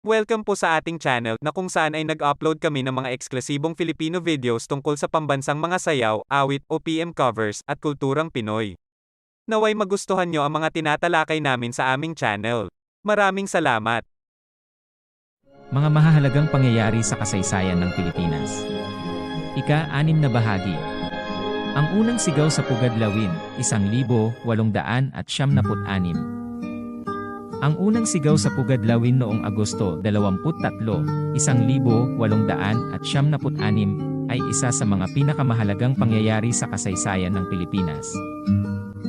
Welcome po sa ating channel na kung saan ay nag-upload kami ng mga eksklusibong Filipino videos tungkol sa pambansang mga sayaw, awit, OPM covers, at kulturang Pinoy. Naway magustuhan nyo ang mga tinatalakay namin sa aming channel. Maraming salamat! Mga mahahalagang pangyayari sa kasaysayan ng Pilipinas. Ika-anim na bahagi. Ang unang sigaw sa Pugad Lawin, 1,876. Ang unang sigaw sa Pugad Lawin noong Agosto 23, 1876 ay isa sa mga pinakamahalagang pangyayari sa kasaysayan ng Pilipinas.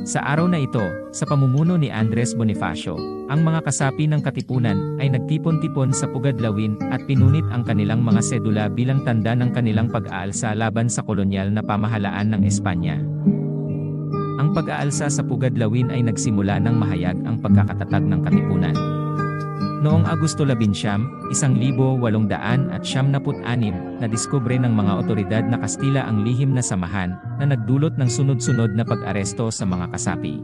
Sa araw na ito, sa pamumuno ni Andres Bonifacio, ang mga kasapi ng Katipunan ay nagtipon-tipon sa Pugadlawin at pinunit ang kanilang mga sedula bilang tanda ng kanilang pag-aalsa laban sa kolonyal na pamahalaan ng Espanya. Ang pag-aalsa sa Pugadlawin ay nagsimula ng mahayag ang pagkakatatag ng Katipunan. Noong Agosto 11, 1876, nadiskubre ng mga otoridad na Kastila ang lihim na samahan na nagdulot ng sunod-sunod na pag-aresto sa mga kasapi.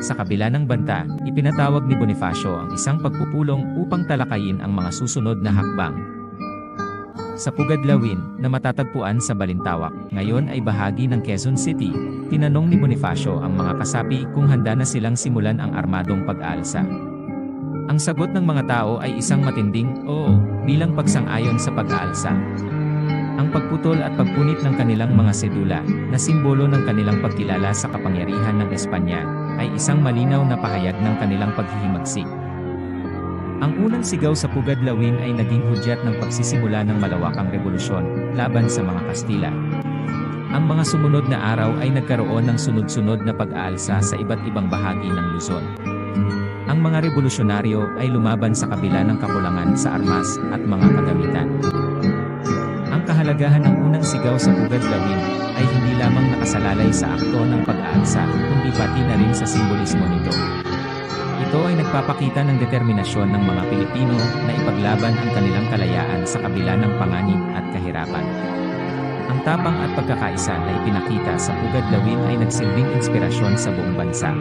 Sa kabila ng banta, ipinatawag ni Bonifacio ang isang pagpupulong upang talakayin ang mga susunod na hakbang. Sa Pugadlawin, na matatagpuan sa Balintawak, ngayon ay bahagi ng Quezon City, tinanong ni Bonifacio ang mga kasapi kung handa na silang simulan ang armadong pag-aalsa. Ang sagot ng mga tao ay isang matinding, oo, bilang pagsang-ayon sa pag-aalsa. Ang pagputol at pagpunit ng kanilang mga sedula, na simbolo ng kanilang pagkilala sa kapangyarihan ng Espanya, ay isang malinaw na pahayag ng kanilang paghihimagsik. Ang unang sigaw sa Pugad Lawin ay naging hudyat ng pagsisimula ng malawakang revolusyon, laban sa mga Kastila. Ang mga sumunod na araw ay nagkaroon ng sunod-sunod na pag-aalsa sa iba't ibang bahagi ng Luzon. Ang mga revolusyonaryo ay lumaban sa kabila ng kakulangan sa armas at mga kagamitan. Ang kahalagahan ng unang sigaw sa Pugad Lawin ay hindi lamang nakasalalay sa akto ng pag-aalsa, kundi pati na rin sa simbolismo nito. Ito ay nagpapakita ng determinasyon ng mga Pilipino na ipaglaban ang kanilang kalayaan sa kabila ng panganib at kahirapan. Ang tapang at pagkakaisa na ipinakita sa Pugad Lawin ay nagsilbing inspirasyon sa buong bansa.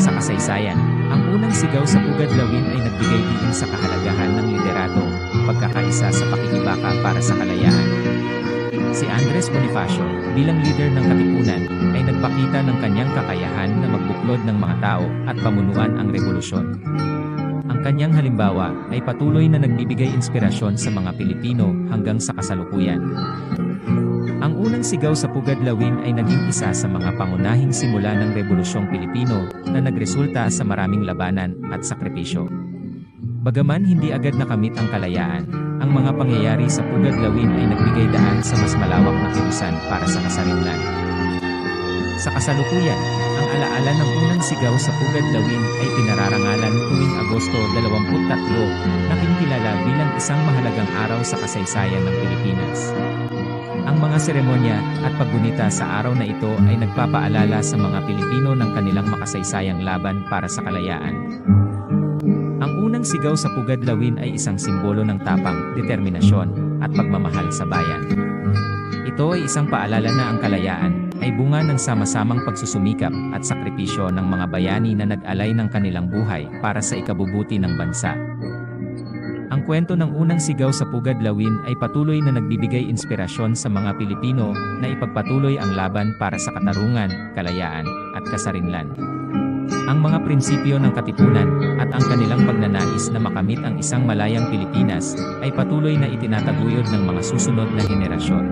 Sa kasaysayan, ang unang sigaw sa Pugad Lawin ay nagbigay din sa kahalagahan ng liderato, pagkakaisa sa pakikibaka para sa kalayaan. Si Andres Bonifacio, bilang leader ng Katipunan, ay nagpakita ng kanyang kakayahan na magbuklod ng mga tao at pamunuan ang revolusyon. Ang kanyang halimbawa ay patuloy na nagbibigay inspirasyon sa mga Pilipino hanggang sa kasalukuyan. Ang unang sigaw sa Pugad Lawin ay naging isa sa mga pangunahing simula ng Rebolusyong Pilipino na nagresulta sa maraming labanan at sakripisyo. Bagaman hindi agad nakamit ang kalayaan, ang mga pangyayari sa Pugad Lawin ay nagbigay daan sa mas malawak na kilusan para sa kasarinlan. Sa kasalukuyan, ang alaala ng unang sigaw sa Pugad Lawin ay pinararangalan tuwing Agosto 23 na kinikilala bilang isang mahalagang araw sa kasaysayan ng Pilipinas. Ang mga seremonya at paggunita sa araw na ito ay nagpapaalala sa mga Pilipino ng kanilang makasaysayang laban para sa kalayaan. Ang unang sigaw sa Pugad Lawin ay isang simbolo ng tapang, determinasyon, at pagmamahal sa bayan. Ito ay isang paalala na ang kalayaan ay bunga ng sama-samang pagsusumikap at sakripisyo ng mga bayani na nag-alay ng kanilang buhay para sa ikabubuti ng bansa. Ang kwento ng unang sigaw sa Pugad Lawin ay patuloy na nagbibigay inspirasyon sa mga Pilipino na ipagpatuloy ang laban para sa katarungan, kalayaan, at kasarinlan. Ang mga prinsipyo ng katipunan at ang kanilang pagnanais na makamit ang isang malayang Pilipinas ay patuloy na itinataguyod ng mga susunod na henerasyon.